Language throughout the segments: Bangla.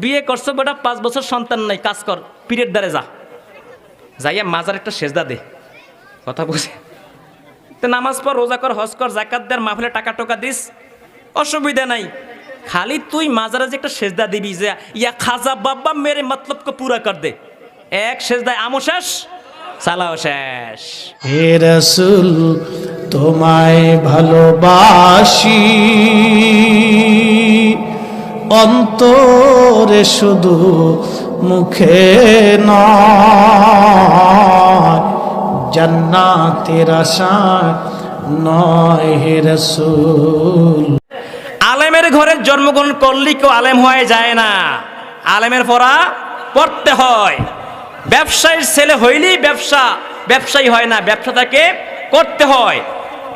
বিয়ে করছ বেটা, পাঁচ বছর সন্তান নাই, কাজ কর, পিরিয়ড দ্বারে যা। যাইয়া মাজার একটা সেজদা দে, কথা বুঝে তো নামাজ পর রোজা কর, হজ কর জাকাত দেয় মাহফিলে টাকা টোকা দিস, অসুবিধা নাই। খালি তুই মাজারে যে একটা সেজদা দিবি যে, ইয়া খাজা বাবা মেরে মতলবকে পুরা কর দে। এক সেজদায় আমো শেষ, সালাও শেষ। হে রসুল, তোমায় ভালোবাসি। অন্তরে শুধু মুখে নয়, জান্নাতের নয় হে আলেমের ঘরে জন্মগ্রহণ করলে কেউ আলেম হয়ে যায় না। আলেমের পড়া পড়তে হয়। ব্যবসায়ীর ছেলে হইলেই ব্যবসা, ব্যবসায়ী হয় না, ব্যবসা তাকে করতে হয়।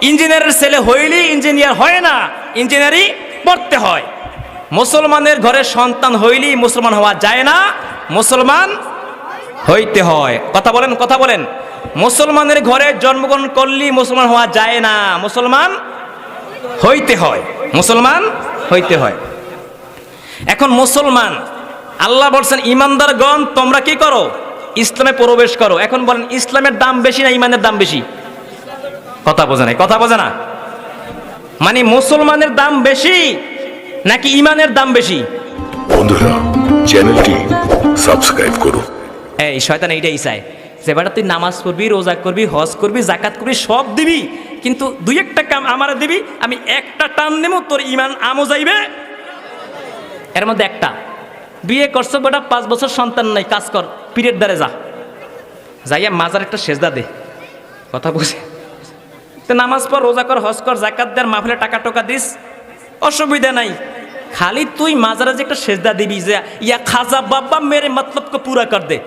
ইঞ্জিনিয়ারের ছেলে হইলেই ইঞ্জিনিয়ার হয় না, ইঞ্জিনিয়ারই পড়তে হয়। মুসলমানের ঘরে সন্তান হইলেই মুসলমান হওয়া যায় না, মুসলমান হইতে হয়। কথা বলেন কথা বলেন। মুসলমানের ঘরে জন্মগ্রহণ করলেই মুসলমান হওয়া যায় না, মুসলমান হইতে হয়, মুসলমান হইতে হয়। এখন মুসলমান, আল্লাহ বলছেন, ইমানদারগণ, তোমরা কি করো? ইসলামে প্রবেশ করো। এখন বলেন, ইসলামের দাম বেশি না ইমানের দাম বেশি? কথা বোঝে না কথা বোঝে না। মানে মুসলমানের দাম বেশি নাকি ইমানের দাম বেশি? বন্ধুরা চ্যানেলটি সাবস্ক্রাইব করুন। এই শয়তান এইটাই চায়। যে বেটা তুই নামাজ পড়বি রোজা করবি হজ করবি জাকাত করবি সব দিবি কিন্তু দুই একটা কাম আমার দিবি আমি একটা টান নেব তোর ইমান আমও যাইবে। এর মধ্যে একটা। বিয়ে করছ বেটা পাঁচ বছর সন্তান নাই কাজ কর পিরিয়ড দ্বারে যা। যাইয়া মাজার একটা সেজদা দে। কথা বুঝে তো নামাজ পর রোজা কর হজ কর জাকাত দেয় মাহফিলে টাকা টোকা দিস অসুবিধা নাই। খালি তুই মাজারে যে একটা সেজদা দিবি যে, ইয়া খাজা বাব্বা মেরে মতলবকে পুরা কর দে।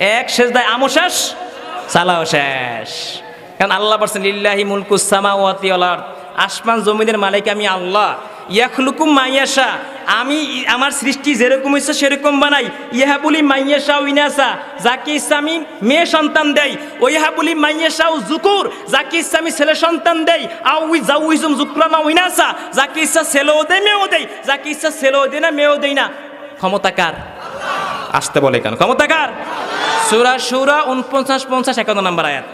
এক সেজদায় আমো শেষ, সালাও শেষ। কারণ আল্লাহ বলছেন, লিল্লাহি মুলকুস সামাওয়াতি ওয়াল আরদ। আসমান জমিনের মালিক আমি আল্লাহ। ইয়াখলুকুম মাইয়াশা আমি আমার সৃষ্টি যেরকম ইচ্ছা সেরকম বানাই। ইহাবুলি মাইয়াশা উইনাসা যাকে ইচ্ছা আমি মেয়ে সন্তান দেই ও ইহাবুলি মাইয়াশা ও জুকুর, যাকে আমি ছেলে সন্তান দেই আউ উই যাউ উইজুম জুকরামা উইনাসা যাকে ইচ্ছা ছেলেও দেয়, মেয়েও দেই যাকে ইচ্ছা ছেলেও দেয় না, মেয়েও দেই না। ক্ষমতা কার? আসতে বলে কেন? ক্ষমতা কার? সুরা সুরা উনপঞ্চাশ পঞ্চাশ একান্ন নম্বর আয়াত।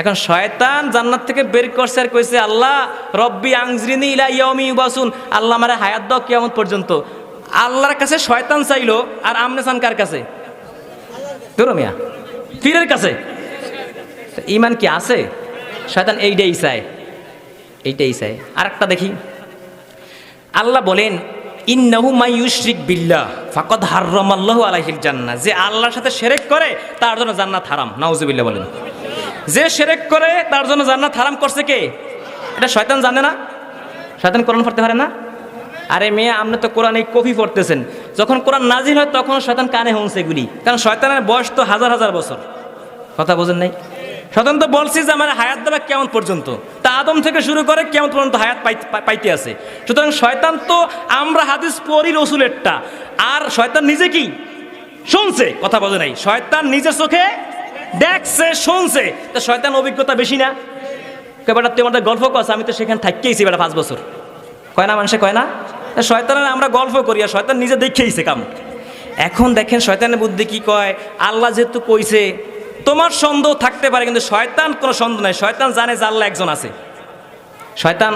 এখন শয়তান জান্নাত থেকে বের করছে আর কইছে, আল্লাহ, রব্বি আংজরিনি ইলা ইয়াউমি ইউবাসুন। আল্লাহ আমারে হায়াত দাও কিয়ামত পর্যন্ত। আল্লাহর কাছে শয়তান চাইলো, আর আমনে চান কার কাছে? মিয়া, পীরের কাছে। ইমান কি আছে? শয়তান এইটাই চায় এইটাই চায়। আর একটা দেখি। আল্লাহ বলেন, ইন্নাহু মাই ইউশরিক বিল্লাহ, ফাকাদ হাররামাল্লাহু আলাইহিল জান্নাহ। যে আল্লাহর সাথে শিরক করে, তার জন্য জান্নাত হারাম। নাউজুবিল্লাহ বলেন। যে শিরক করে তার জন্য জান্নাত হারাম করছে কে? এটা শয়তান জানে না। শয়তান কোরআন পড়তে পারে না? আরে মেয়ে, আপনি তো কোরআন এই কফি পড়তেছেন। যখন কোরআন নাজিল হয় তখন শয়তান কানে হংসে এগুলি। কারণ শয়তানের বয়স তো হাজার হাজার বছর। কথা বোঝেন নাই? শয়তান তো বলছি যে আমার হায়াত দেবে কেমন পর্যন্ত। তা আদম থেকে শুরু করে কেমন পর্যন্ত হায়াত পাই- পাই- পাইতে আছে। সুতরাং শয়তান তো আমরা হাদিস পড়ি রসুলেরটা। আর শয়তান নিজে কি? শুনছে। কথা বোঝে নাই? শয়তান নিজের চোখে দেখছে, শুনছে। তো শয়তান অভিজ্ঞতা বেশি না? বেটা, তুই আমাদের গল্প করছে আমি তো সেখানে থাকতেইছি বেটা পাঁচ বছর। কয় না মানুষে, কয় না? শয়তানের আমরা গল্প করি আর শয়তান নিজে দেখেইছে কাম। এখন দেখেন শয়তানের বুদ্ধি কি কয়? আল্লাহ যেহেতু কইছে, তোমার সন্দেহ থাকতে পারে, কিন্তু শয়তান কোনো সন্দেহ নাই। শয়তান জানে যে আল্লাহ একজন আছে। শয়তান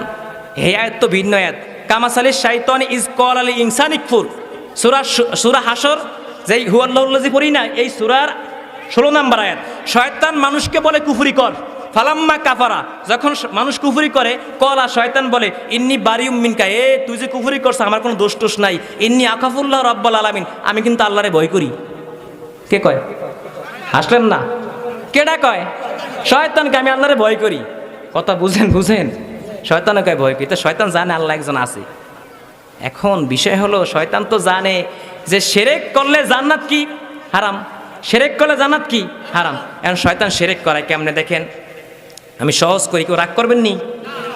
হে আয়াত তো ভিন্ন আয়াত। কামাসালি শাইতান ইজ কল আলী ইনসানিক ফুর। সুরা সুরা হাসর যেই হুয়াল্লাহুল্লাজি পড়ি না, এই সুরার ষোলো নাম্বার আয়াত, শয়তান মানুষকে বলে কুফুরি কর। ফালাম্মা কাফারা, যখন মানুষ কুফুরি করে, কলা শয়তান বলে, ইন্নি বারিউম মিনকা। এ, তুই যে কুফুরি করছ, আমার কোনো দোষ টোষ নাই। ইন্নি আকাফুল্লাহ রব্বাল আলামিন। আমি কিন্তু আল্লাহরে ভয় করি। কে কয়? হাসলেন না? কেডা কয়? শয়তানকে আমি আল্লাহরে ভয় করি। কথা বুঝেন বুঝেন। শয়তানও কয়, ভয় করি। তো শয়তান জানে আল্লাহ একজন আছে। এখন বিষয় হলো, শয়তান তো জানে যে সেরেক করলে জান্নাত কি? হারাম। সেরেক করলে জান্নাত কি? হারাম। এখন শয়তান সেরেক করায় কেমনে দেখেন? আমি সহজ করি, কেউ রাগ করবেন নি?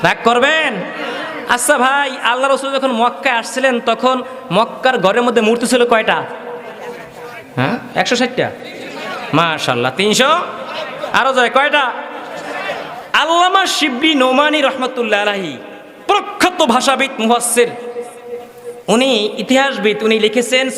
রাগ করবেন? আচ্ছা ভাই, আল্লাহ রসুল যখন মক্কায় আসছিলেন, তখন মক্কার ঘরের মধ্যে মূর্তি ছিল কয়টা? হ্যাঁ? একশো ষাটটা? মাশাল্লাহ তিনশো? আরও যায় কয়টা? আল্লামা শিবরি নোমানি রহমতুল্লাহ আলাহি প্রখ্যাত ভাষাবিদ মুহাসির উনি ইতিহাসবিদ, উনি লিখেছেন